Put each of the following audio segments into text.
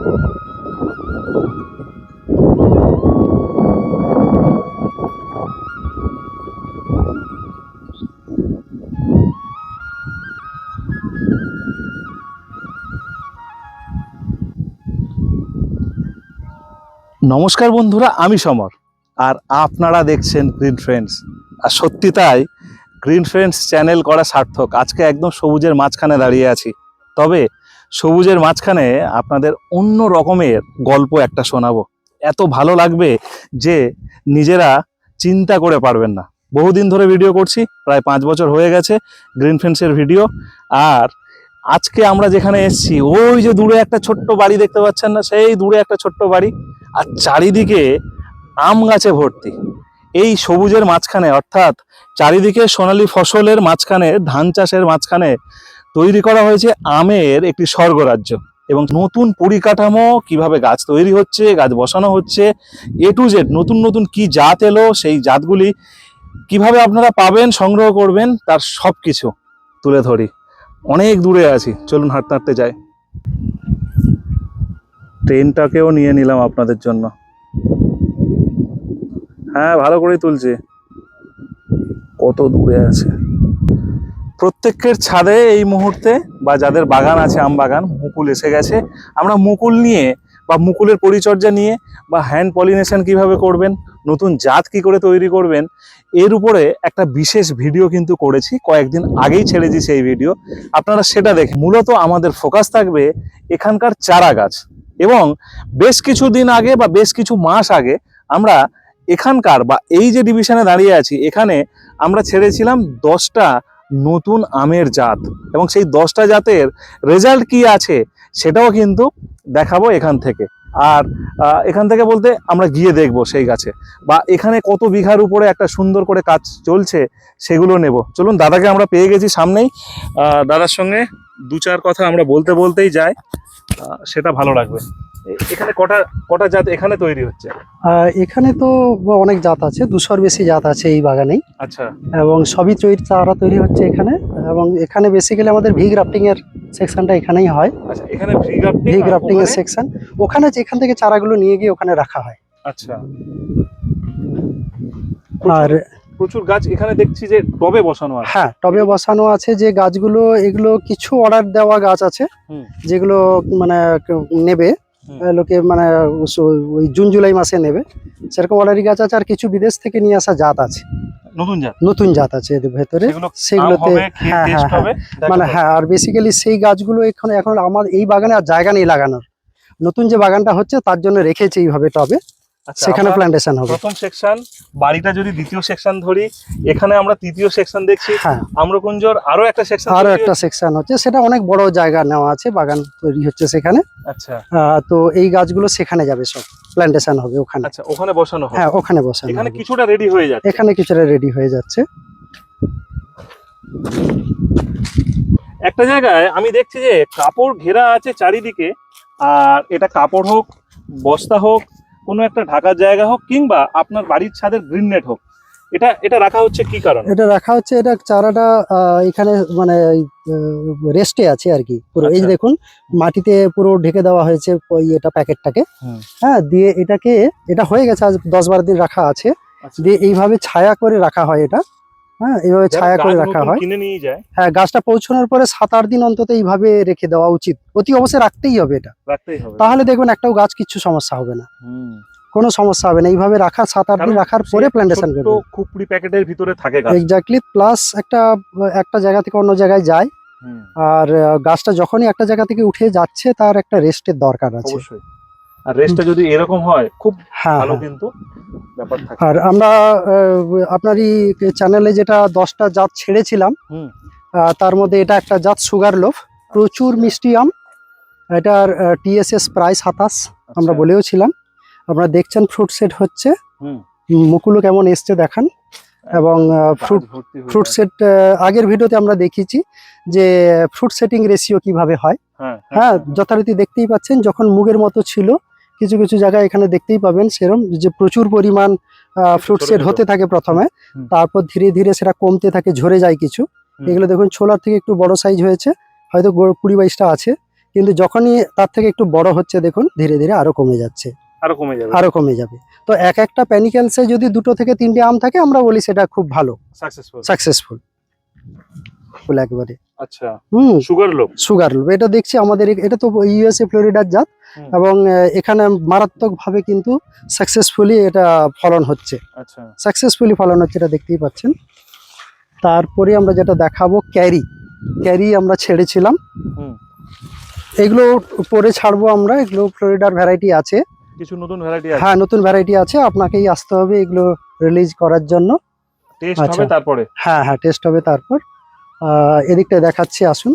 নমস্কার বন্ধুরা, আমি সমর। আর আপনারা দেখছেন গ্রিন ফ্রেন্ডস আর সত্যি তাই গ্রিন ফ্রেন্ডস চ্যানেল করা সার্থক। আজকে একদম সবুজের মাঝখানে দাঁড়িয়ে আছি। তবে সবুজের মাঝখানে আপনাদের অন্য রকমের গল্প একটা শোনাবো। এত ভালো লাগবে যে নিজেরা চিন্তা করে পারবেন না। বহুদিন ধরে ভিডিও করছি, প্রায় পাঁচ বছর হয়ে গেছে গ্রিন ফ্রেন্ডসের ভিডিও আর আজকে আমরা যেখানে এসেছি, ওই যে দূরে একটা ছোট্ট বাড়ি দেখতে পাচ্ছেন না, সেই দূরে একটা ছোট্ট বাড়ি। আর চারিদিকে আম গাছে ভর্তি। এই সবুজের মাঝখানে, অর্থাৎ চারিদিকে সোনালি ফসলের মাঝখানে, ধান চাষের মাঝখানে তৈরি করা হয়েছে আমের একটি স্বর্গরাজ্য। এবং নতুন পরিকাঠামো, কীভাবে গাছ তৈরি হচ্ছে, গাছ বসানো হচ্ছে এ টু জেড নতুন নতুন কি জাত এলো, সেই জাতগুলি কীভাবে আপনারা পাবেন, সংগ্রহ করবেন, তার সব কিছু তুলে ধরি। অনেক দূরে আছি, চলুন হাঁটতে হাঁটতে যাই। ট্রেনটাকেও নিয়ে নিলাম আপনাদের জন্য। হ্যাঁ ভালো করেই তুলছে। কত দূরে আছে? প্রত্যেকের ছাদে এই মুহূর্তে, বা যাদের বাগান আছে, আম বাগান, মুকুল এসে গেছে। আমরা মুকুল নিয়ে, বা মুকুলের পরিচর্যা নিয়ে, বা হ্যান্ড পলিনেশন কীভাবে করবেন, নতুন জাত কি করে তৈরি করবেন, এর উপরে একটা বিশেষ ভিডিও কিন্তু করেছি। কয়েকদিন আগেই ছেড়েছি সেই ভিডিও আপনারা সেটা দেখে, মূলত আমাদের ফোকাস থাকবে এখানকার চারা গাছ। এবং বেশ কিছু দিন আগে, বা বেশ কিছু মাস আগে, আমরা এখানকার, বা এই যে ডিভিশনে দাঁড়িয়ে আছি, এখানে আমরা ছেড়েছিলাম দশটা নতুন আমের জাত। এবং সেই দশটা জাতের রেজাল্ট কি আছে সেটাও কিন্তু দেখাবো এখান থেকে। আর এখান থেকে বলতে আমরা গিয়ে দেখব সেই গাছে। বা এখানে কত বিঘার উপরে একটা সুন্দর করে কাজ চলছে সেগুলো নেব। চলুন, দাদাকে আমরা পেয়ে গেছি সামনেই। দাদার সঙ্গে দু চার কথা আমরা বলতে বলতেই যাই সেটা ভালো লাগবে। এখানে কটা কটা জাত এখানে তৈরি হচ্ছে? এখানে তো অনেক জাত আছে দুশোর বেশি জাত আছে এই বাগানেই। আচ্ছা। এবং সবই তৈরি চারা তৈরি হচ্ছে এখানে। এবং এখানে বেসিক্যালি আমাদের ভি গ্রাফটিং এর সেকশনটা এখানেই হয়। আচ্ছা এখানে ফ্রি গ্রাফটিং ভি গ্রাফটিং এর সেকশন। ওখানে যেখান থেকে চারাগুলো নিয়ে গিয়ে ওখানে রাখা হয়। আচ্ছা। আর প্রচুর গাছ এখানে দেখছি যে টবে বসানো আছে। হ্যাঁ টবে বসানো আছে যে গাছগুলো এগুলো কিছু অর্ডার দেওয়া গাছ আছে যেগুলো মানে নেবে লোকে মানে ওই জুন জুলাই মাসে নেবে। সেরকম অর্ডারি গাছ আছে আর কিছু বিদেশ থেকে নিয়ে আসা জাত আছে। নতুন জাত? নতুন জাত আছে এদের ভেতরে। সেগুলোতে হবে হ্যাঁ হ্যাঁ মানে হ্যাঁ আর বেসিক্যালি সেই গাছগুলো এখানে এখন আমার এই বাগানে আর জায়গা নেই লাগানোর। নতুন যে বাগানটা হচ্ছে তার জন্য রেখেছে এইভাবে টবে। সেখানে আমরা প্ল্যান্টেশন হবে। প্রথম সেকশন বাড়িটা যদি দ্বিতীয় সেকশন ধরি এখানে আমরা তৃতীয় সেকশন দেখছি। হ্যাঁ। আম্রকুঞ্জর আরও একটা সেকশন আরও একটা সেকশন হচ্ছে সেটা অনেক বড় জায়গা নেওয়া আছে বাগান তৈরি হচ্ছে সেখানে। আচ্ছা। তো এই গাছগুলো সেখানে যাবে সব প্ল্যান্টেশন হবে ওখানে। আচ্ছা ওখানে বসানো হবে। হ্যাঁ ওখানে বসানো এখানে কিছুটা রেডি হয়ে যাচ্ছে। এখানে কিছুটা রেডি হয়ে যাচ্ছে। একটা জায়গায় আমি দেখছি যে কাপড় ঘেরা আছে চারিদিকে আর এটা কাপড় হোক বস্তা হোক কোনো একটা ঢাকার জায়গা হোক কিংবা আপনার বাড়ির ছাদের গ্রিন নেট হোক এটা এটা রাখা হচ্ছে কি কারণ এটা রাখা হচ্ছে এটা চারাটা এখানে মানে রেস্টে আছে আর কি পুরো এই আচ্ছা। দেখুন মাটিতে পুরো ঢেকে দেওয়া হয়েছে ওই এটা প্যাকেটটাকে হুম। হ্যাঁ দিয়ে এটাকে এটা হয়ে গেছে আজ দশ বারো দিন রাখা আছে আচ্ছা। দিয়ে এইভাবে ছায়া করে রাখা হয় এটা হ্যাঁ এইভাবে ছায়া করে রাখা হয়। কিনে নিয়ে যায়। হ্যাঁ গাছটা পৌঁছানোর পরে সাত আট দিন অন্তত এইভাবে রেখে দেওয়া উচিত। অতি অবশ্যই রাখতেই হবে এটা। রাখতেই হবে। তাহলে দেখবেন একটাও গাছ কিচ্ছু সমস্যা হবে না। কোনো সমস্যা হবে না। এইভাবে রাখা সাত আট দিন রাখার পরে প্ল্যান্টেশন করবে খুপড়ি প্যাকেটের ভিতরে থাকে গাছ। এক্স্যাক্টলি প্লাস একটা একটা জায়গা থেকে অন্য জায়গায় যায়। আর গাছটা যখনই একটা জায়গা থেকে উঠে যাচ্ছে তার একটা রেস্টের দরকার আছে। অবশ্যই। আর রেসটা যদি এরকম হয় খুব হ্যাঁ ভালো হ্যাঁ। কিন্তু ব্যাপার থাকে। আর আমরা আপনারই চ্যানেলে যেটা দশটা জাত ছেড়েছিলাম তার মধ্যে এটা একটা জাত সুগার লোভ প্রচুর মিষ্টি আম। এটার টিএসএস প্রায় সাতাশ আমরা আচ্ছা, বলেও ছিলাম। আপনারা দেখছেন ফ্রুট সেট হচ্ছে। মুকুলও কেমন এসছে দেখান। এবং ফ্রুট হয়ে ফ্রুট সেট আগের ভিডিওতে আমরা দেখিয়েছি যে ফ্রুট সেটিং রেশিও কীভাবে হয় হ্যাঁ হ্যাঁ। যথারীতি দেখতেই পাচ্ছেন যখন মুগের মতো ছিল কিছু কিছু জায়গায় এখানে দেখতেই পাবেন সেরম যে প্রচুর পরিমাণ ফ্রুট সেট হতে থাকে প্রথমে তারপর ধীরে ধীরে সেটা কমতে থাকে ঝরে যায় কিছু। এগুলো দেখুন ছোলার থেকে একটু বড় সাইজ হয়েছে হয়তো কুড়ি বাইশটা আছে কিন্তু যখনই তার থেকে একটু বড় হচ্ছে দেখুন ধীরে ধীরে আরও কমে যাচ্ছে। আরও কমে যাবে। আরও কমে যাবে। তো এক একটা প্যানিক্যালসে যদি দুটো থেকে তিনটে আম থাকে আমরা বলি সেটা খুব ভালো। সাকসেসফুল সাকসেসফুল ফুল একবারে। আচ্ছা। হুম। সুগার লোক সুগার এটা দেখছি আমাদের এটা তো ইউএসএ ফ্লোরিডার জাত। এবং এখানে মারাত্মক ভাবে কিন্তু সাকসেসফুলি এটা ফলন হচ্ছে। আচ্ছা। সাকসেসফুলি ফলন হচ্ছে এটা দেখতেই পাচ্ছেন। তারপরে আমরা যেটা দেখাবো ক্যারি। ক্যারি আমরা ছেড়েছিলাম। এগুলো পরে ছাড়বো আমরা। এগুলো ফ্লোরিডার ভ্যারাইটি আছে। কিছু নতুন ভ্যারাইটি আছে? হ্যাঁ নতুন ভ্যারাইটি আছে। আপনাকেই আসতে হবে এগুলো রিলিজ করার জন্য। টেস্ট আচ্ছা। হবে তারপরে? হ্যাঁ হ্যাঁ টেস্ট হবে তারপর। এদিকটা দেখাচ্ছি আসুন।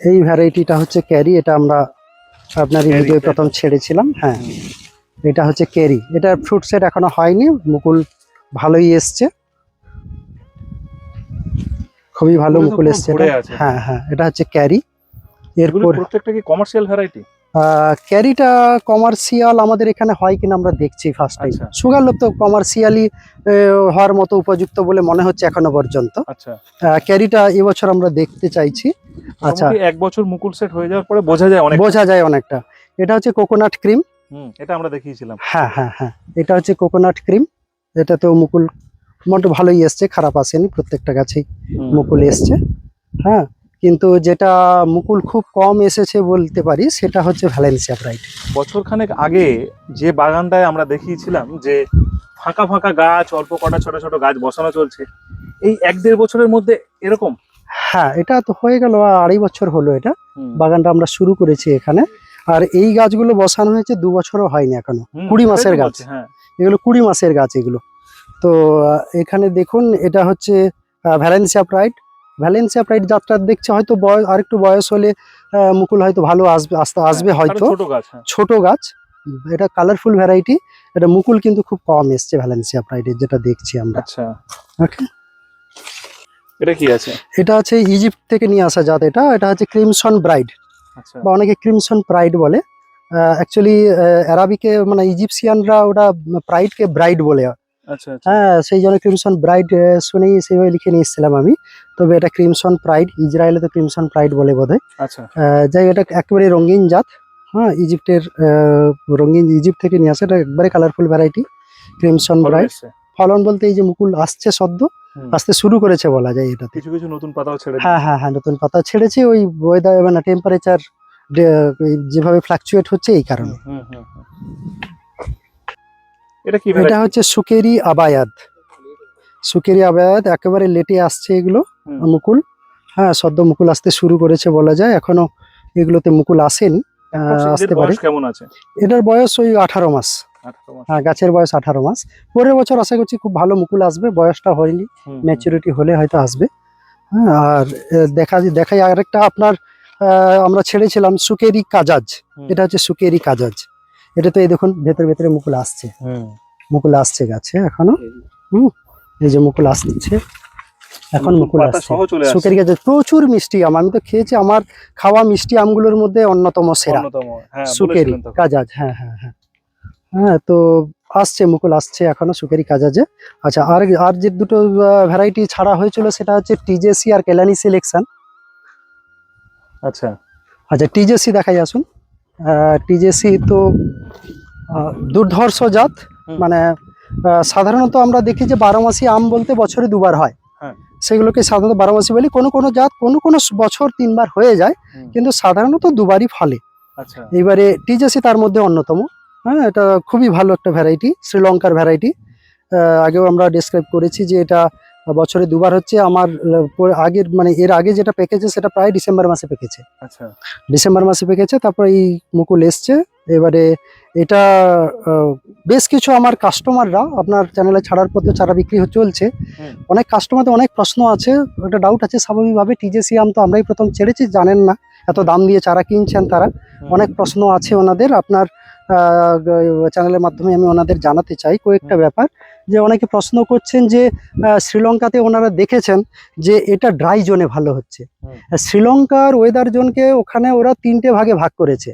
এই ভ্যারাইটিটা হচ্ছে ক্যারি এটা আমরা আপনার ভিডিও প্রথম ছেড়েছিলাম হ্যাঁ। এটা হচ্ছে ক্যারি এটা ফ্রুট সেট এখনও হয়নি মুকুল ভালোই এসছে। খুবই ভালো মুকুল এসছে। হ্যাঁ হ্যাঁ এটা হচ্ছে ক্যারি এরপর প্রত্যেকটা কি কমার্শিয়াল ভ্যারাইটি ক্যারিটা কমার্শিয়াল আমাদের এখানে হয় কিনা আমরা দেখছি ফার্স্ট টাইম আচ্ছা। সুগার লোক তো কমার্শিয়ালি হওয়ার মতো উপযুক্ত বলে মনে হচ্ছে এখনও পর্যন্ত। আচ্ছা। ক্যারিটা এবছর আমরা দেখতে চাইছি। আচ্ছা। এক বছর মুকুল সেট হয়ে যাওয়ার পরে বোঝা যায় অনেক বোঝা যায় অনেকটা। এটা হচ্ছে কোকোনাট ক্রিম এটা আমরা দেখিয়েছিলাম। হ্যাঁ হ্যাঁ হ্যাঁ। এটা হচ্ছে কোকোনাট ক্রিম এটা তো মুকুল মোট ভালোই এসছে খারাপ আসেনি প্রত্যেকটা গাছেই মুকুল এসছে। হ্যাঁ। কিন্তু যেটা মুকুল খুব কম এসেছে বলতে পারি সেটা হচ্ছে ভ্যালেন্সিয়া ব্রাইট বছর খানেক আগে যে বাগানটায় আমরা দেখিয়েছিলাম যে ফাঁকা ফাঁকা গাছ অল্প কটা ছোট ছোট গাছ বসানো চলছে এই এক দেড় বছরের মধ্যে এরকম? হ্যাঁ এটা তো হয়ে গেল আড়াই বছর হলো এটা। বাগানটা আমরা শুরু করেছি এখানে। আর এই গাছগুলো বসানো হয়েছে দু বছরও হয়নি এখনও। কুড়ি মাসের গাছ। হ্যাঁ। এগুলো কুড়ি মাসের গাছ এগুলো। তো এখানে দেখুন এটা হচ্ছে ভ্যালেন্সিয়া প্রাইড ভ্যালেন্সিয়া প্রাইড যাত্রা দেখছে হয়তো বয়স আর একটু বয়স হলে মুকুল হয়তো ভালো আসবে আসতে আসবে হ্যাঁ, হয়তো। ছোট গাছ হ্যাঁ। ছোট গাছ। এটা কালারফুল ভ্যারাইটি এটা মুকুল কিন্তু খুব কম এসছে ভ্যালেন্সিয়া প্রাইডের যেটা দেখছি আমরা। আচ্ছা। ওকে এটা কি আছে? এটা আছে ইজিপ্ট থেকে নিয়ে আসা জাত এটা। এটা হচ্ছে ক্রিমসন ব্রাইড আচ্ছা। বা অনেকে ক্রিমসন প্রাইড বলে। অ্যাকচুয়ালি অ্যারাবিকে মানে ইজিপসিয়ানরা ওটা প্রাইডকে ব্রাইড বলে। হ্যাঁ সেই জন্য ক্রিমসন ব্রাইড শুনেই সেভাবে লিখে নিয়ে এসেছিলাম আমি। তবে এটা ক্রিমসন প্রাইড ইসরায়েলে তো ক্রিমসন প্রাইড বলে বোধ আচ্ছা। যাই এটা একেবারে রঙিন জাত। হ্যাঁ ইজিপ্টের রঙিন ইজিপ্ট থেকে নিয়ে আসে। এটা একবারে কালারফুল ভ্যারাইটি ক্রিমসন ব্রাইড ফলন বলতে এই যে মুকুল আসছে সদ্য আসতে শুরু করেছে বলা যায় এটাতে। কিছু কিছু নতুন পাতাও ছেড়ে হ্যাঁ হ্যাঁ হ্যাঁ নতুন পাতা ছেড়েছে। ওই ওয়েদার মানে টেম্পারেচার যেভাবে ফ্লাকচুয়েট হচ্ছে এই কারণে। এটা কি এটা হচ্ছে সুকেরি আবায়াত। সুকেরি আবায়াত একেবারে লেটে আসছে এগুলো মুকুল। হ্যাঁ সদ্য মুকুল আসতে শুরু করেছে বলা যায়। এখনও এগুলোতে মুকুল আসেনি আসতে পারে। কেমন আছে? এটার বয়স ওই আঠারো মাস। হ্যাঁ গাছের বয়স আঠারো মাস। পরের বছর আশা করছি খুব ভালো মুকুল আসবে। বয়সটা হয়নি। ম্যাচুরিটি হলে হয়তো আসবে। হ্যাঁ আর দেখা দেখাই আরেকটা আপনার আমরা ছেড়েছিলাম সুকেরি কাজাজ। এটা হচ্ছে সুকেরি কাজাজ। এটা তো এই দেখুন ভেতরে ভেতরে মুকুল আসছে। মুকুল আসছে গাছে এখনও। এই যে। মুকুল আসছে। এখন মুকুল আসছে। সুকেরি গাছে প্রচুর মিষ্টি আম। আমি তো খেয়েছি আমার খাওয়া মিষ্টি আমগুলোর মধ্যে অন্যতম সেরা। অন্যতম, হ্যাঁ, সুকেরি কাজাজ হ্যাঁ হ্যাঁ হ্যাঁ। হ্যাঁ তো আসছে মুকুল আসছে এখনও সুকেরি কাজাজে। আচ্ছা আর আর যে দুটো ভ্যারাইটি ছাড়া হয়েছিল সেটা হচ্ছে টিজেসি আর কেলানি সিলেকশন আচ্ছা। আচ্ছা টিজেসি দেখাই আসুন। টিজেসি তো দুর্ধর্ষ জাত। মানে সাধারণত আমরা দেখি যে বারো মাসি আম বলতে বছরে দুবার হয়। হ্যাঁ। সেগুলোকে সাধারণত বারো মাসি বলি। কোনো কোনো জাত কোনো কোনো বছর তিনবার হয়ে যায় কিন্তু সাধারণত দুবারই ফলে। এইবারে টিজেসি তার মধ্যে অন্যতম। হ্যাঁ এটা খুবই ভালো একটা ভ্যারাইটি শ্রীলঙ্কার ভ্যারাইটি আগেও আমরা ডিসক্রাইব করেছি যে এটা বছরে দুবার হচ্ছে আমার আগের মানে এর আগে যেটা পেকেছে সেটা প্রায় ডিসেম্বর মাসে পেকেছে। আচ্ছা। ডিসেম্বর মাসে পেকেছে তারপর এই মুকুল এসছে। এবারে এটা বেশ কিছু আমার কাস্টমাররা আপনার চ্যানেলে ছাড়ার পর তো চারা বিক্রি চলছে। অনেক কাস্টমারদের অনেক প্রশ্ন আছে একটা ডাউট আছে স্বাভাবিকভাবে। টিজেসি আম তো আমরাই প্রথম ছেড়েছি জানেন না এত দাম দিয়ে চারা কিনছেন তারা। অনেক প্রশ্ন আছে ওনাদের। আপনার চ্যানেলের মাধ্যমে আমি ওনাদের জানাতে চাই কয়েকটা ব্যাপার। যে অনেকে প্রশ্ন করছেন যে শ্রীলঙ্কাতে ওনারা দেখেছেন যে এটা ড্রাই জোনে ভালো হচ্ছে। শ্রীলঙ্কার ওয়েদার জোনকে ওখানে ওরা তিনটে ভাগে ভাগ করেছে।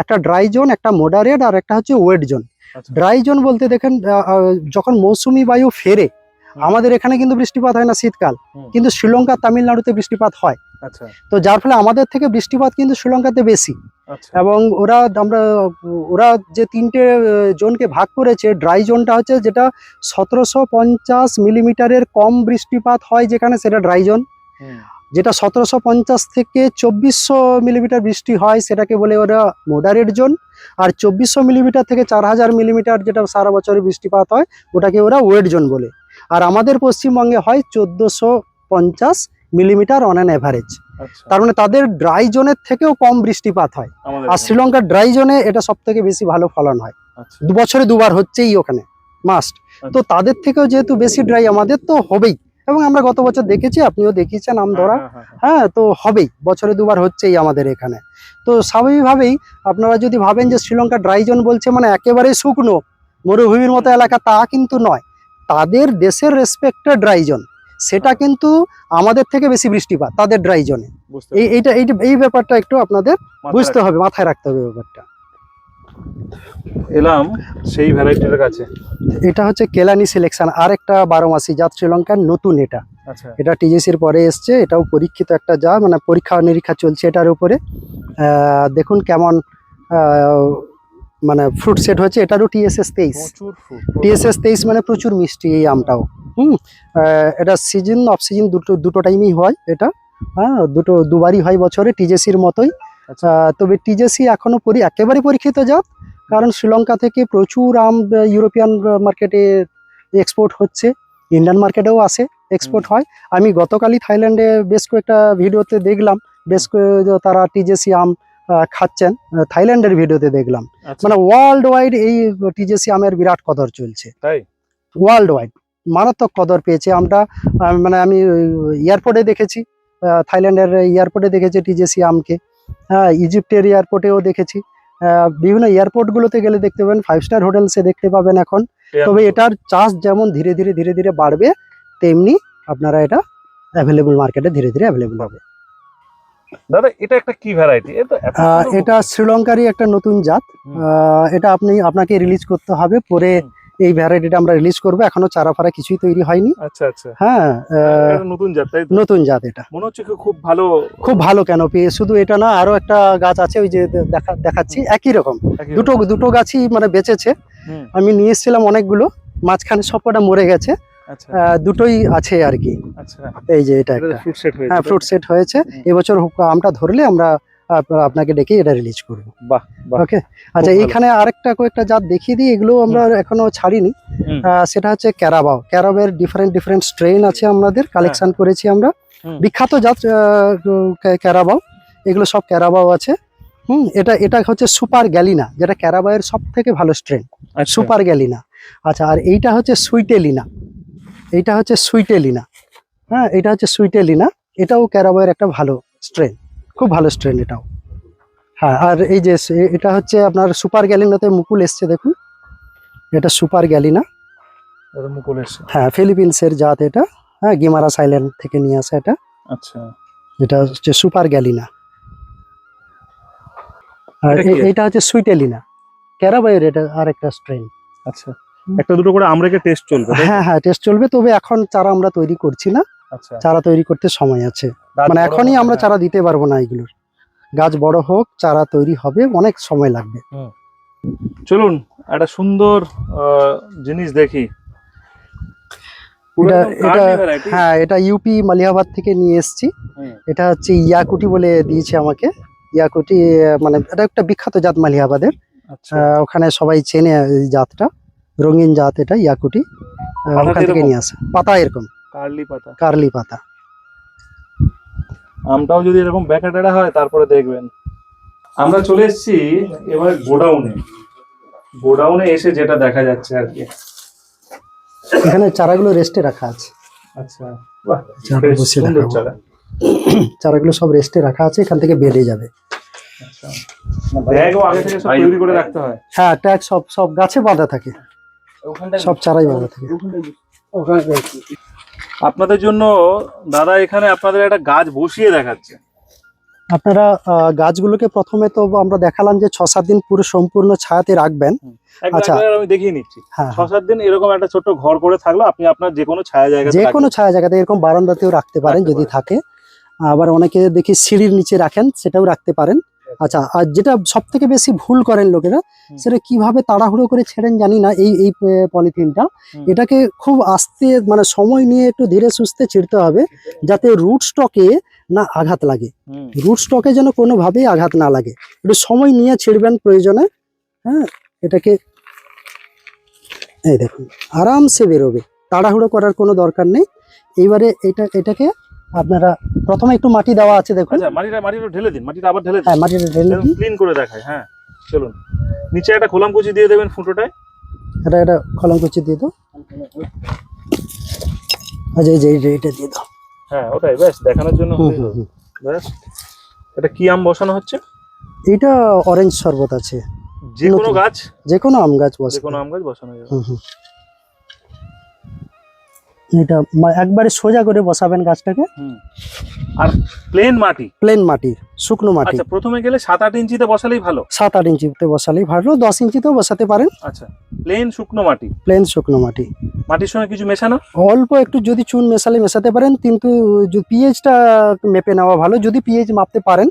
একটা ড্রাই জোন একটা মোডারেট আর একটা হচ্ছে ওয়েট জোন। ড্রাই জোন বলতে দেখেন যখন মৌসুমি বায়ু ফেরে আমাদের এখানে কিন্তু বৃষ্টিপাত হয় না শীতকাল কিন্তু শ্রীলঙ্কা তামিলনাড়ুতে বৃষ্টিপাত হয়। আচ্ছা। তো যার ফলে আমাদের থেকে বৃষ্টিপাত কিন্তু শ্রীলঙ্কাতে বেশি। এবং ওরা আমরা ওরা যে তিনটে জোনকে ভাগ করেছে ড্রাই জোনটা হচ্ছে যেটা সতেরোশো পঞ্চাশ মিলিমিটারের কম বৃষ্টিপাত হয় যেখানে সেটা ড্রাই জোন। যেটা সতেরোশো পঞ্চাশ থেকে চব্বিশশো মিলিমিটার বৃষ্টি হয় সেটাকে বলে ওরা মোডারেট জোন। আর চব্বিশশো মিলিমিটার থেকে চার হাজার মিলিমিটার যেটা সারা বছরে বৃষ্টিপাত হয় ওটাকে ওরা ওয়েট জোন বলে। আর আমাদের পশ্চিমবঙ্গে হয় চোদ্দোশো পঞ্চাশ মিলিমিটার অন অ্যান অ্যাভারেজ আচ্ছা তার মানে তাদের ড্রাই জোনের থেকেও কম বৃষ্টিপাত হয়। আর শ্রীলঙ্কার ড্রাই জোনে এটা সব থেকে বেশি ভালো ফলন হয়। আচ্ছা। দু বছরে দুবার হচ্ছেই ওখানে মাস্ট তো তাদের থেকেও যেহেতু বেশি ড্রাই আমাদের তো হবেই। এবং আমরা গত বছর দেখেছি আপনিও দেখিয়েছেন আম ধরা হ্যাঁ, হ্যাঁ, হ্যাঁ, হ্যাঁ তো হবেই বছরে দুবার হচ্ছেই আমাদের এখানে। তো স্বাভাবিকভাবেই আপনারা যদি ভাবেন যে শ্রীলঙ্কা ড্রাই জোন বলছে মানে একেবারে শুকনো মরুভূমির মতো এলাকা তা কিন্তু নয়। তাদের দেশের রেসপেক্টে ড্রাই জোন সেটা কিন্তু আমাদের থেকে বেশি বৃষ্টিপাত তাদের ড্রাই জোনে এই এইটা এই ব্যাপারটা একটু আপনাদের বুঝতে হবে মাথায় রাখতে হবে ব্যাপারটা। এলাম সেই ভ্যারাইটির কাছে। এটা হচ্ছে কেলানি সিলেকশন আর একটা বারো মাসি জাত শ্রীলঙ্কার নতুন এটা। আচ্ছা। এটা টিজিসির পরে এসছে এটাও পরীক্ষিত একটা যা মানে পরীক্ষা নিরীক্ষা চলছে এটার উপরে। দেখুন কেমন মানে ফ্রুট সেট হচ্ছে এটারও টিএসএস তেইশ। টিএসএস তেইশ মানে প্রচুর মিষ্টি এই আমটাও। হুম এটা সিজন অফ সিজন দুটো দুটো টাইমই হয় এটা। হ্যাঁ দুটো দুবারই হয় বছরে টিজেসির মতোই। আচ্ছা। তবে টিজেসি এখনও পরি একেবারে পরীক্ষিত জাত কারণ শ্রীলঙ্কা থেকে প্রচুর আম ইউরোপিয়ান মার্কেটে এক্সপোর্ট হচ্ছে ইন্ডিয়ান মার্কেটেও আসে এক্সপোর্ট হয়। আমি গতকালই থাইল্যান্ডে বেশ কয়েকটা ভিডিওতে দেখলাম বেশ তারা টিজেসি আম খাচ্ছেন। থাইল্যান্ডের ভিডিওতে দেখলাম। আচ্ছা, মানে ওয়ার্ল্ড ওয়াইড এই টিজেসি আমের বিরাট কদর চলছে। তাই? ওয়ার্ল্ড ওয়াইড মারাত্মক কদর পেয়েছে। আমরা মানে আমি এয়ারপোর্টে দেখেছি। থাইল্যান্ডের এয়ারপোর্টে দেখেছি টিজেসি আমকে। হ্যাঁ ইজিপ্টের এয়ারপোর্টেও দেখেছি। বিভিন্ন এয়ারপোর্টগুলোতে গেলে দেখতে পাবেন। ফাইভ স্টার হোটেলসে দেখতে পাবেন এখন। তবে এটার চাষ যেমন ধীরে ধীরে ধীরে ধীরে বাড়বে তেমনি আপনারা এটা অ্যাভেলেবল মার্কেটে ধীরে ধীরে অ্যাভেলেবল হবে। দাদা এটা একটা কি ভ্যারাইটি এটা শ্রীলঙ্কারই একটা নতুন জাত। এটা আপনি আপনাকে রিলিজ করতে হবে। পরে এই ভ্যারাইটিটা আমরা রিলিজ করব। এখনও চারা ফারা কিছুই তৈরি হয়নি। আচ্ছা আচ্ছা। হ্যাঁ নতুন জাত তাই নতুন জাত এটা। মনে হচ্ছে খুব ভালো খুব ভালো ক্যানোপি শুধু এটা না আরও একটা গাছ আছে ওই যে দেখা দেখাচ্ছি। একই রকম। দুটো দুটো গাছই মানে বেঁচেছে। আমি নিয়ে এসেছিলাম অনেকগুলো। মাঝখানে সবকটা মরে গেছে। দুটোই আছে আর কি। আচ্ছা। এই যে এটা হ্যাঁ ফ্রুট সেট হয়েছে। এবছর আমটা ধরলে আমরা আপনাকে ডেকে এটা রিলিজ করব। ওকে আচ্ছা। এইখানে আরেকটা কয়েকটা জাত দেখিয়ে দিই এগুলো আমরা এখনও ছাড়িনি। সেটা হচ্ছে ক্যারাবাও। ক্যারাবের ডিফারেন্ট ডিফারেন্ট স্ট্রেন আছে আমাদের কালেকশন করেছি আমরা। বিখ্যাত জাত ক্যারাবাও। এগুলো সব ক্যারাবাও আছে। হুম এটা এটা হচ্ছে সুপার গ্যালিনা যেটা ক্যারাবায়ের সব থেকে ভালো স্ট্রেন আচ্ছা, সুপার গ্যালিনা। আচ্ছা আর এইটা হচ্ছে সুইটেলিনা। এইটা হচ্ছে সুইটেলিনা হ্যাঁ এটা হচ্ছে সুইটেলিনা এটাও ক্যারাবাওয়ের একটা ভালো স্ট্রেন খুব ভালো স্ট্রেন এটাও। হ্যাঁ আর এই যে এটা হচ্ছে আপনার সুপার গ্যালিনাতে মুকুল এসছে দেখুন। এটা সুপার গ্যালিনা। মুকুল এসছে। হ্যাঁ ফিলিপিন্সের জাত এটা। হ্যাঁ গিমারাস আইল্যান্ড থেকে নিয়ে আসা এটা। আচ্ছা। এটা হচ্ছে সুপার গ্যালিনা। আর এটা হচ্ছে সুইটেলিনা ক্যারাবাইয়ের এটা আর একটা স্ট্রেন আচ্ছা। একটা দুটো করে আমরেকে টেস্ট চলবে হ্যাঁ হ্যাঁ টেস্ট চলবে তবে এখন চারা আমরা তৈরি করছি না। আচ্ছা। চারা তৈরি করতে সময় আছে। মানে এখনই আমরা হ্যাঁ। চারা দিতে পারব না এগুলোর। গাছ বড় হোক চারা তৈরি হবে অনেক সময় লাগবে। চলুন একটা সুন্দর জিনিস দেখি। এটা- এটা- হ্যাঁ এটা ইউপি মালিয়াবাদ থেকে নিয়ে এসেছি। এটা হচ্ছে ইয়াকুটি বলে দিয়েছে আমাকে। ইয়াকুটি মানে এটা একটা বিখ্যাত জাত মালিয়াবাদের আচ্ছা। ওখানে সবাই চেনে এই জাতটা। রঙিন জাত এটা ইয়াকুটি ওখান থেকে নিয়ে আসা। পাতা এরকম। কার্লি পাতা। কার্লি পাতা। আমটাও যদি এরকম ব্যাকা টেরা হয় তারপরে দেখবেন। আমরা চলে এসেছি এবার গোডাউনে। গোডাউনে এসে যেটা দেখা যাচ্ছে আর কি। এখানে চারাগুলো রেস্টে রাখা আছে। আচ্ছা। বাহ চারা বেশ সুন্দর চারা। চারাগুলো সব রেস্টে রাখা আছে এখান থেকে বেড়ে যাবে। আচ্ছা। ব্যাগও আগে থেকে সব তৈরি করে রাখতে হয়। হ্যাঁ ট্যাগ সব সব গাছে বাঁধা থাকে। সব চারাই থাকে আপনাদের জন্য দাদা এখানে আপনাদের একটা গাছ বসিয়ে দেখাচ্ছে। আপনারা আহ, গাছগুলোকে প্রথমে তো আমরা দেখালাম যে ছ সাত দিন পুরো সম্পূর্ণ ছায়াতে রাখবেন। আচ্ছা। আমি দেখিয়ে নিচ্ছি। হ্যাঁ ছ সাত দিন এরকম একটা ছোট্ট ঘর করে থাকল আপনি আপনার যে কোনো ছায়া জায়গাতে যে কোনো ছায়া জায়গাতে এরকম বারান্দাতেও রাখতে পারেন যদি থাকে। আবার অনেকে দেখি সিঁড়ির নিচে রাখেন সেটাও রাখতে পারেন। আচ্ছা। আর যেটা সব থেকে বেশি ভুল করেন লোকেরা সেটা কীভাবে তাড়াহুড়ো করে ছেড়েন জানি না এই এই পলিথিনটা। এটাকে খুব আস্তে মানে সময় নিয়ে একটু ধীরে সুস্থে ছিঁড়তে হবে যাতে রুট স্টকে না আঘাত লাগে। রুট স্টকে যেন কোনোভাবেই আঘাত না লাগে। একটু সময় নিয়ে ছিঁড়বেন প্রয়োজনে হ্যাঁ এটাকে এই দেখুন আরামসে বেরোবে। তাড়াহুড়ো করার কোনো দরকার নেই। এইবারে এটা এটাকে আপনারা প্রথমে একটু মাটি দেওয়া আছে দেখুন। আচ্ছা মাটিটা মাটিটা ঢেলে দিন মাটিটা আবার ঢেলে দিন। হ্যাঁ মাটিটা ঢেলে দিন ক্লিন করে দেখায় হ্যাঁ চলুন। নিচে একটা খোলাম কুচি দিয়ে দেবেন ফুটোটায়। এটা এটা কলম কুচি দিয়ে দাও। আচ্ছা এই যে এটা দিয়ে দাও। হ্যাঁ ওটাই ব্যাস দেখানোর জন্য। ব্যাস এটা কি আম বসানো হচ্ছে? এটা অরেঞ্জ শরবত আছে। যে কোনো গাছ? যে কোনো আম গাছ যে বসে কোনো আম গাছ বসানো যাবে। এটা একবারে সোজা করে বসাবেন গাছটাকে। আর প্লেন মাটি? প্লেন মাটি শুকনো মাটি। আচ্ছা প্রথমে গেলে সাত আট ইঞ্চিতে বসালেই ভালো? সাত আট ইঞ্চিতে বসালেই ভালো দশ ইঞ্চিতেও বসাতে পারেন। আচ্ছা প্লেন শুকনো মাটি? প্লেন শুকনো মাটি। মাটির সঙ্গে কিছু মেশানো? অল্প একটু যদি চুন মেশালে মেশাতে পারেন কিন্তু পিএইচটা মেপে নেওয়া ভালো যদি পিএইচ মাপতে পারেন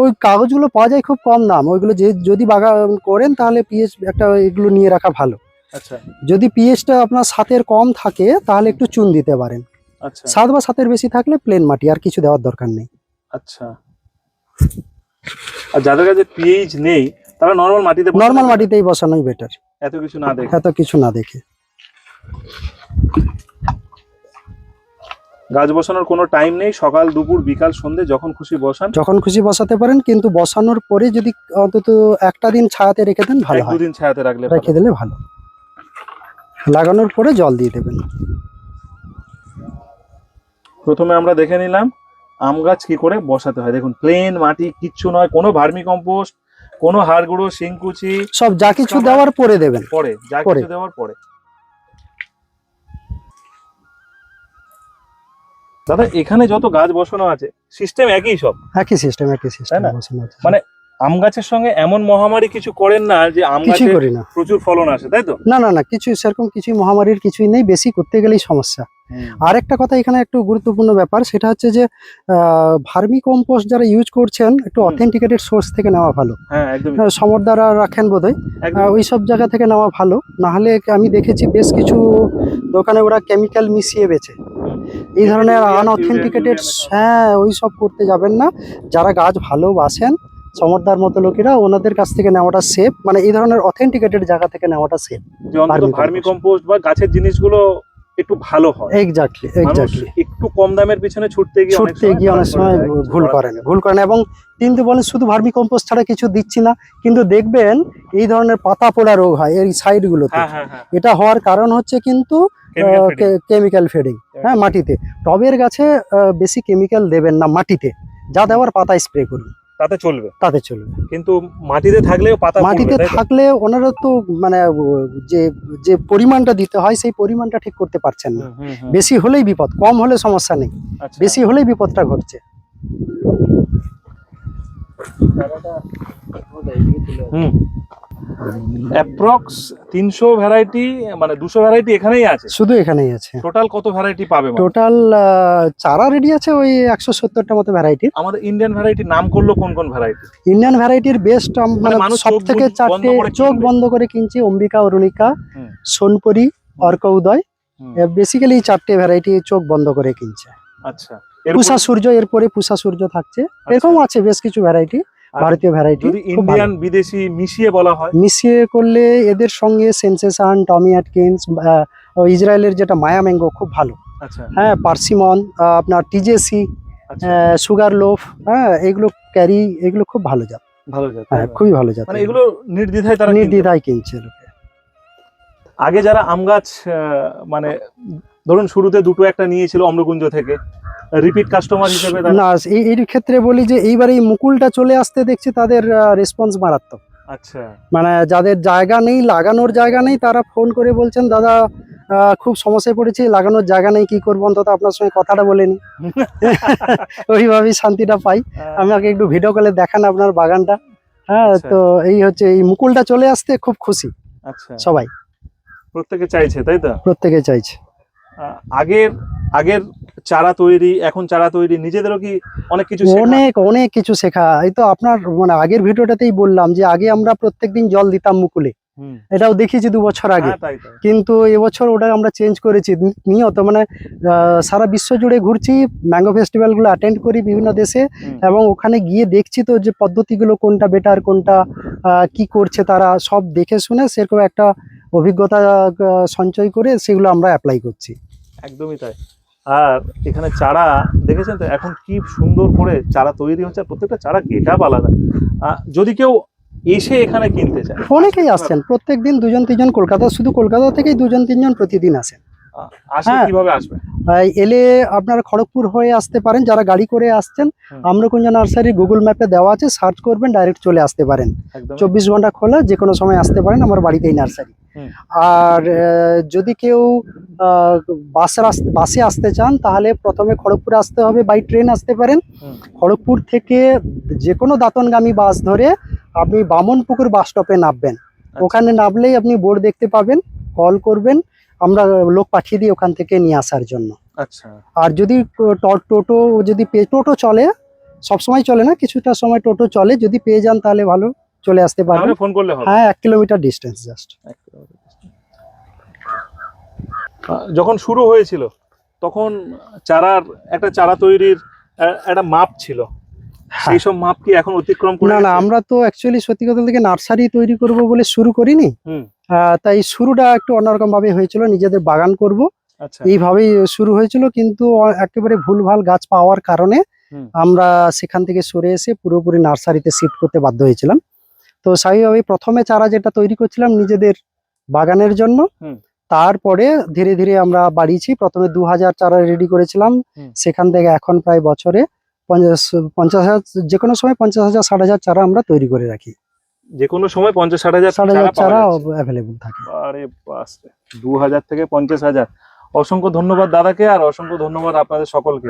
ওই কাগজগুলো পাওয়া যায় খুব কম দাম। ওইগুলো যে যদি বাগান করেন তাহলে পিএইচ একটা এগুলো নিয়ে রাখা ভালো। আচ্ছা। যদি পিএইচটা আপনার সাতের কম থাকে তাহলে একটু চুন দিতে পারেন। আচ্ছা। সাত বা সাতের বেশি থাকলে প্লেন মাটি আর কিছু দেওয়ার দরকার নেই। আচ্ছা। আর যাদের কাছে পিএইচ নেই তারা নর্মাল মাটিতে নর্মাল মাটিতেই বসানোই বেটার এত কিছু না দেখে। এত কিছু না দেখে। গাছ বসানোর কোনো টাইম নেই সকাল দুপুর বিকাল সন্ধে যখন খুশি বসান। যখন খুশি বসাতে পারেন কিন্তু বসানোর পরে যদি অন্তত একটা দিন ছায়াতে রেখে দেন ভালো হয়। দুদিন ছায়াতে রাখলে রেখে দিলে ভালো। লাগানোর পরে জল দিয়ে দেবেন। প্রথমে আমরা দেখে নিলাম আম গাছ কি করে বসাতে হয়। দেখুন প্লেন মাটি কিচ্ছু নয় কোনো ভার্মি কম্পোস্ট কোনো হাড় গুঁড়ো শিংকুচি সব যা কিছু দেওয়ার পরে দেবেন। পরে যা কিছু দেওয়ার পরে। দাদা এখানে যত গাছ বসানো আছে সিস্টেম একই সব? একই সিস্টেম একই সিস্টেম বসানো আছে। মানে আম গাছের সঙ্গে এমন মহামারী কিছু করেন না যে আম গাছে করি না। প্রচুর ফলন আসে তাই তো? না না না কিছু সেরকম কিছুই মহামারীর কিছুই নেই বেশি করতে গেলেই সমস্যা। আর একটা কথা এখানে একটু গুরুত্বপূর্ণ ব্যাপার সেটা হচ্ছে যে ভার্মি কম্পোস্ট যারা ইউজ করছেন একটু অথেন্টিকেটেড সোর্স থেকে নেওয়া ভালো। হ্যাঁ সমরদারা রাখেন বোধহয়। ওই সব জায়গা থেকে নেওয়া ভালো। না হলে আমি দেখেছি বেশ কিছু দোকানে ওরা কেমিক্যাল মিশিয়ে বেচে। এই ধরনের আনঅথেন্টিকেটেড হ্যাঁ ওই সব করতে যাবেন না। যারা গাছ ভালোবাসেন সমরদার মতো লোকেরা ওনাদের কাছ থেকে নেওয়াটা সেফ মানে এই ধরনের অথেন্টিকেটেড জায়গা থেকে নেওয়াটা সেফ ভার্মি কম্পোস্ট বা গাছের জিনিসগুলো একটু ভালো হয়। এক্স্যাক্টলি এক্স্যাক্টলি একটু কম দামের পিছনে ছুটতে গিয়ে ছুটতে গিয়ে অনেক সময় ভুল করেন ভুল করেন এবং কিন্তু বলেন শুধু ভার্মি কম্পোস্ট ছাড়া কিছু দিচ্ছি না কিন্তু দেখবেন এই ধরনের পাতা পোড়া রোগ হয় এই সাইডগুলোতে হ্যাঁ হ্যাঁ হ্যাঁ। এটা হওয়ার কারণ হচ্ছে কিন্তু কেমিক্যাল ফিডিং হ্যাঁ মাটিতে। টবের গাছে বেশি কেমিক্যাল দেবেন না মাটিতে। যা দেওয়ার পাতা স্প্রে করুন। তাতে চলবে। তাতে চলবে। কিন্তু মাটিতে থাকলেও পাতা মাটিতে থাকলে ওনারা তো মানে যে যে পরিমাণটা দিতে হয় সেই পরিমাণটা ঠিক করতে পারছেন না। বেশি হলেই বিপদ কম হলে সমস্যা নেই। আচ্ছা। বেশি হলেই বিপদটা ঘটছে। হুম। অ্যাপ্রক্স তিনশো ভ্যারাইটি মানে দুশো ভ্যারাইটি এখানেই আছে? শুধু এখানেই আছে। টোটাল কত ভ্যারাইটি পাবে টোটাল চারা রেডি আছে ওই একশো সত্তরটা মতো ভ্যারাইটির আমাদের ইন্ডিয়ান ভ্যারাইটির নাম করল কোন কোন ভ্যারাইটি ইন্ডিয়ান ভ্যারাইটির বেস্ট মানে সব চোখ থেকে বন্ধ চারটে করে চোখ বন্ধ করে কিনছি অম্বিকা অরুণিকা সোনপুরি অর্ক উদয়। বেসিক্যালি চারটে ভ্যারাইটি চোখ বন্ধ করে কিনছে। আচ্ছা। পুষা সূর্য এরপরে পুষা সূর্য থাকছে। এরকম আছে বেশ কিছু ভ্যারাইটি ভারতীয় ভ্যারাইটি যদি ইন্ডিয়ান বিদেশি মিশিয়ে বলা হয়? মিশিয়ে করলে এদের সঙ্গে সেন্সেশন টমি অ্যাটকিন্স ইসরায়েলের যেটা মায়া ম্যাঙ্গো খুব ভালো। আচ্ছা। হ্যাঁ পার্সিমন আপনার টিজেসি সুগার লোফ হ্যাঁ এগুলো ক্যারি এগুলো খুব ভালো জাত। ভালো জাত। হ্যাঁ খুবই ভালো জাত মানে এগুলো। নির্দ্বিধায় তারা কিনতে নির্দ্বিধায় কিনছে লোকে আগে যারা আম গাছ মানে ধরুন শুরুতে দুটো একটা নিয়েছিল অম্রকুঞ্জ থেকে রিপিট কাস্টমার হিসেবে না এই এই ক্ষেত্রে বলি যে এইবার এই মুকুলটা চলে আসতে দেখছি তাদের রেসপন্স মারাত্মক। আচ্ছা। মানে যাদের জায়গা নেই লাগানোর জায়গা নেই তারা ফোন করে বলছেন দাদা খুব সমস্যায় পড়েছি লাগানোর জায়গা নেই কি করব? অন্তত আপনার সঙ্গে কথাটা বলে নি। ওইভাবেই শান্তিটা পাই। আমাকে একটু ভিডিও কলে দেখান আপনার বাগানটা। হ্যাঁ আচ্ছা। তো এই হচ্ছে এই মুকুলটা চলে আসতে খুব খুশি আচ্ছা। সবাই। প্রত্যেকে চাইছে তাই তো? প্রত্যেকে চাইছে। আগের আগের চারা তৈরি এখন চারা তৈরি নিজেদেরও কি অনেক কিছু অনেক অনেক কিছু শেখা। এই তো আপনার মানে আগের ভিডিওটাতেই বললাম যে আগে আমরা প্রত্যেকদিন জল দিতাম মুকুলে। এটাও দেখিয়েছি দু বছর আগে। হ্যাঁ, কিন্তু এবছর ওটা আমরা চেঞ্জ করেছি। নিয়ত মানে সারা বিশ্ব জুড়ে ঘুরছি ম্যাঙ্গো ফেস্টিভ্যালগুলো অ্যাটেন্ড করি বিভিন্ন দেশে এবং ওখানে গিয়ে দেখছি তো যে পদ্ধতিগুলো কোনটা বেটার কোনটা কি করছে তারা সব দেখে শুনে সেরকম একটা অভিজ্ঞতা সঞ্চয় করে সেগুলো আমরা অ্যাপ্লাই করছি। একদমই তাই। আর এখানে চারা দেখেছেন তো? এখন কি সুন্দর করে চারা তৈরি হচ্ছে আর প্রত্যেকটা চারা গেটাপ আলাদা। যদি কেউ এসে এখানে কিনতে চায় অনেকেই আসছেন প্রত্যেক দিন দুজন তিনজন কলকাতা শুধু কলকাতা থেকেই দুজন তিনজন প্রতিদিন আসেন। হ্যাঁ। কীভাবে আসবে? এলে আপনারা খড়গপুর হয়ে আসতে পারেন যারা গাড়ি করে আসছেন। আম্রকুঞ্জ নার্সারি গুগল ম্যাপে দেওয়া আছে সার্চ করবেন ডাইরেক্ট চলে আসতে পারেন। চব্বিশ ঘণ্টা খোলা যে কোনো সময় আসতে পারেন আমার বাড়িতেই নার্সারি। আর যদি কেউ বাসে আস- বাসে আসতে চান তাহলে প্রথমে খড়গপুরে আসতে হবে বাই ট্রেন আসতে পারেন। খড়গপুর থেকে যে কোনো দাতনগামী বাস ধরে আপনি বামনপুকুর বাস স্টপে নামবেন। ওখানে নামলেই আপনি বোর্ড দেখতে পাবেন কল করবেন আমরা লোক পাঠিয়ে দিই ওখান থেকে নিয়ে আসার জন্য। আচ্ছা। আর যদি টোটো যদি পে টোটো চলে সবসময় চলে না কিছুটা সময় টোটো চলে যদি পেয়ে যান তাহলে ভালো। চলে আসতে পারবেন ফোন করলে হবে। হ্যাঁ এক কিলোমিটার ডিস্টেন্স জাস্ট যখন শুরু হয়েছিল তখন চারার একটা চারা তৈরির একটা মাপ ছিল। সেই সব মাপ কি এখন অতিক্রম করে হ্যাঁ। না না আমরা তো অ্যাকচুয়ালি সত্যি কথা থেকে নার্সারি তৈরি করব বলে শুরু করিনি। তাই শুরুটা একটু অন্যরকম ভাবে হয়েছিল নিজেদের বাগান করব। আচ্ছা। এইভাবেই শুরু হয়েছিল কিন্তু একেবারে ভুলভাল গাছ পাওয়ার কারণে আমরা সেখান থেকে সরে এসে পুরোপুরি নার্সারিতে শিফট করতে বাধ্য হয়েছিলাম। তো স্বাভাবিকভাবে প্রথমে চারা যেটা তৈরি করছিলাম নিজেদের বাগানের জন্য তারপরে ধীরে ধীরে আমরা বাড়িয়েছি। প্রথমে দু হাজার চারা রেডি করেছিলাম। সেখান থেকে এখন প্রায় বছরে পঞ্চাশ পঞ্চাশ হাজার যে কোনো সময় পঞ্চাশ হাজার ষাট হাজার চারা আমরা তৈরি করে রাখি। যে কোনো সময় পঞ্চাশ ষাট হাজার ষাট হাজার চারা অ্যাভেলেবল থাকে। আরে বাস দু হাজার থেকে পঞ্চাশ হাজার। অসংখ্য ধন্যবাদ দাদাকে আর অসংখ্য ধন্যবাদ আপনাদের সকলকে।